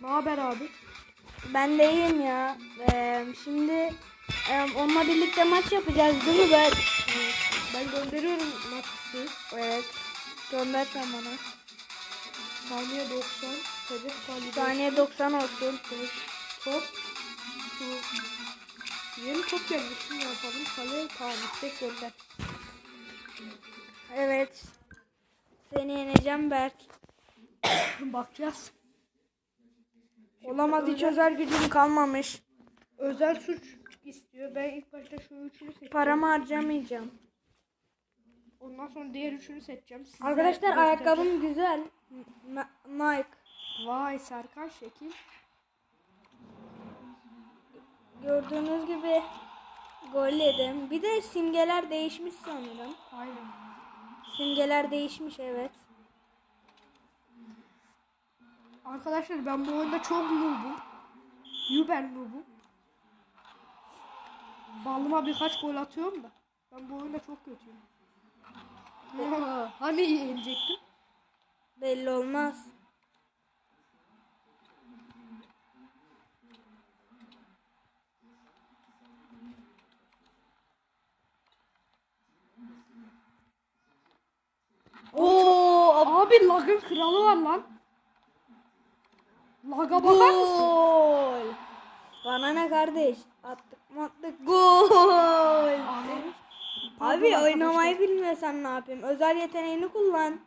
Ne haber abi? Ben de iyiyim ya. Ee, şimdi e, onunla birlikte maç yapacağız değil mi ben? Ben gönderiyorum maçı. Evet. Gönder sen bana. Saniye 90. Hedef kalibre. Saniye 90 olsun. Top. Şu. Yeni top gelmiş. Şimdi yapalım. Kale tamam. İstek gönder. Evet. Seni yeneceğim Berk. Bakacağız. Olamaz hiç özel gücüm kalmamış. Özel suç istiyor. Ben ilk başta şu üçünü seçeceğim. Paramı harcamayacağım. Ondan sonra diğer üçünü seçeceğim. Size Arkadaşlar göstereceğim. ayakkabım güzel. Na- Nike. Vay Serkan şekil. Gördüğünüz gibi gol yedim. Bir de simgeler değişmiş sanırım. Aynen. Simgeler değişmiş evet. Arkadaşlar ben bu oyunda çok noobum. Uber noobum. Ballıma birkaç gol atıyorum da. Ben bu oyunda çok kötüyüm. hani yenecektim? Belli olmaz. Oo, Abi lagın kralı var lan. Laga bakar mısın? gol. Bana ne kardeş? Attık mı attık gol. Abi. Abi oynamayı bilmiyorsan ne yapayım? Özel yeteneğini kullan.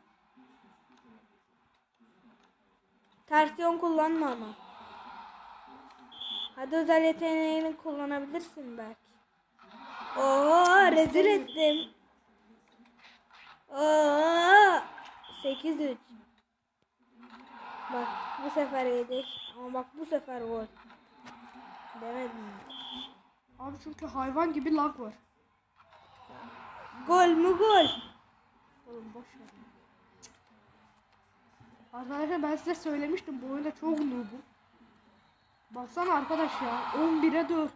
Ters yön kullanma ama. Hadi özel yeteneğini kullanabilirsin belki. Oo rezil ettim. Oo 8-3. Bak bu sefer yedik ama bak bu sefer gol. Demedim. mi? Abi çünkü hayvan gibi lag var. Gol mü gol? Oğlum boş ver. Arkadaşlar ben size söylemiştim bu oyunda çok noobum. Baksana arkadaş ya 11'e 4.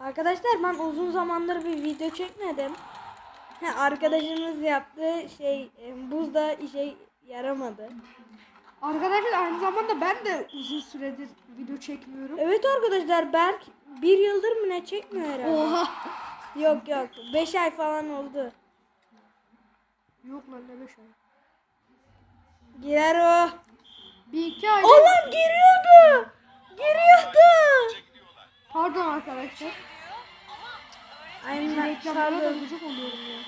Arkadaşlar ben uzun zamandır bir video çekmedim. Arkadaşımız yaptı şey e, buzda işe yaramadı. Arkadaşlar aynı zamanda ben de uzun süredir video çekmiyorum. Evet arkadaşlar Berk bir yıldır mı ne çekmiyor herhalde. Oha. Yok yok 5 ay falan oldu. Yok lan ne 5 ay. Girer o. Bir iki ay. Oğlum giriyordu. Giriyordu. Pardon arkadaşlar. Aynen Reklamlara da çaldım. gıcık oluyorum ya.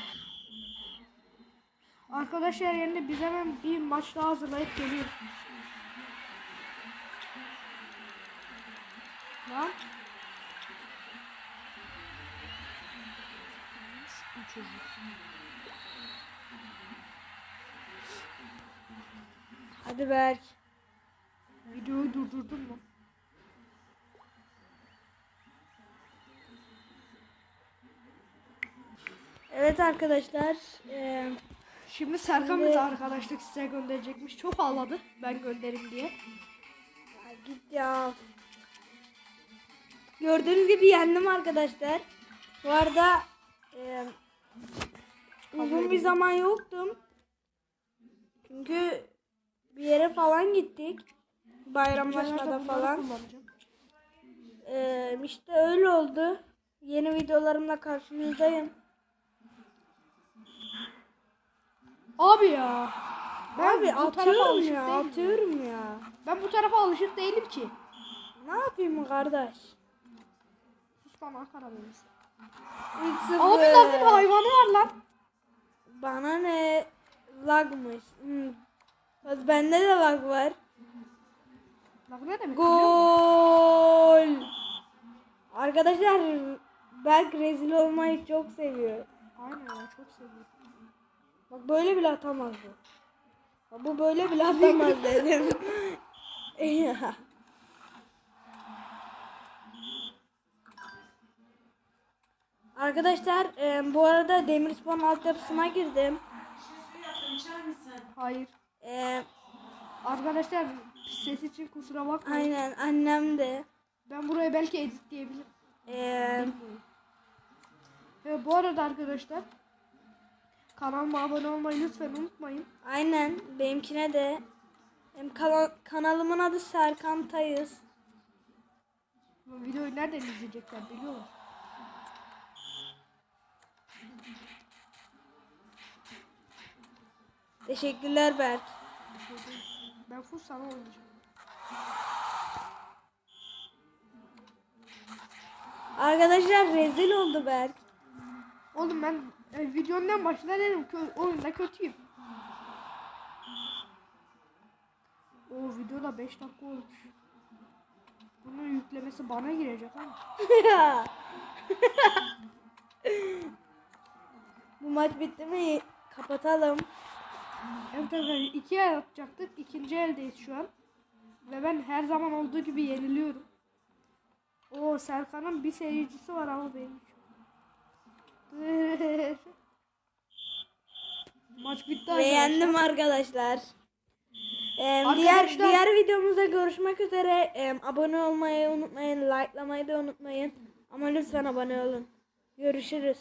Arkadaşlar yerine biz hemen bir maç daha hazırlayıp geliyoruz. Lan. Çocuk. Hadi Berk. Videoyu durdurdun mu? Evet arkadaşlar. e, Şimdi Serkan Şimdi- bize arkadaşlık size gönderecekmiş. Çok ağladı ben gönderim diye. ya git ya. Gördüğünüz gibi yendim arkadaşlar. Bu arada e, uzun bir zaman yoktum. Çünkü bir yere falan gittik. Bayramlaşmada falan. kullanacağım. E, işte öyle oldu. Yeni videolarımla karşınızdayım. Abi ya. Ben Abi bu tarafa atıyorum alışık ya, değilim. atıyorum ya. Ben bu tarafa alışık değilim ki. Ne yapayım kardeş? Sus lan. İlk sıfır. Abi lagın hayvanı var lan. Bana ne lagmış. Hmm. Bak Bende de lag var. Lag ne demek? biliyor musun? Gol. Arkadaşlar Berk rezil olmayı çok seviyor. Aynen ya çok seviyorum. Bak böyle bile atamaz bu. Bak bu böyle bile atamaz dedim. Arkadaşlar e, bu arada Demirspon altyapısına girdim. Hayır. E, Arkadaşlar ses için kusura bakmayın. aynen annem de. Ben burayı belki editleyebilirim. E, Ve bu arada arkadaşlar Kanalıma abone olmayı lütfen unutmayın. Aynen benimkine de. Hem kala- kanalımın adı Serkan Tayız. Bu videoyu nereden izleyecekler biliyorlar. Teşekkürler Berk. Ben full sana oynayacağım. Arkadaşlar rezil oldu Berk. Oğlum ben e, videonun en başında dedim ki oyunda kötüyüm. O videoda 5 dakika olmuş. Bunun yüklemesi bana girecek ama. Bu maç bitti mi? Kapatalım. Evet arkadaşlar iki el atacaktık. İkinci eldeyiz şu an. Ve ben her zaman olduğu gibi yeniliyorum. O Serkan'ın bir seyircisi var ama benim. Maç bitti Ve arkadaşlar. Ee, Arkadaşlar- diğer diğer videomuzda görüşmek üzere. Ee, abone olmayı unutmayın, likelamayı da unutmayın. Ama lütfen abone olun. Görüşürüz.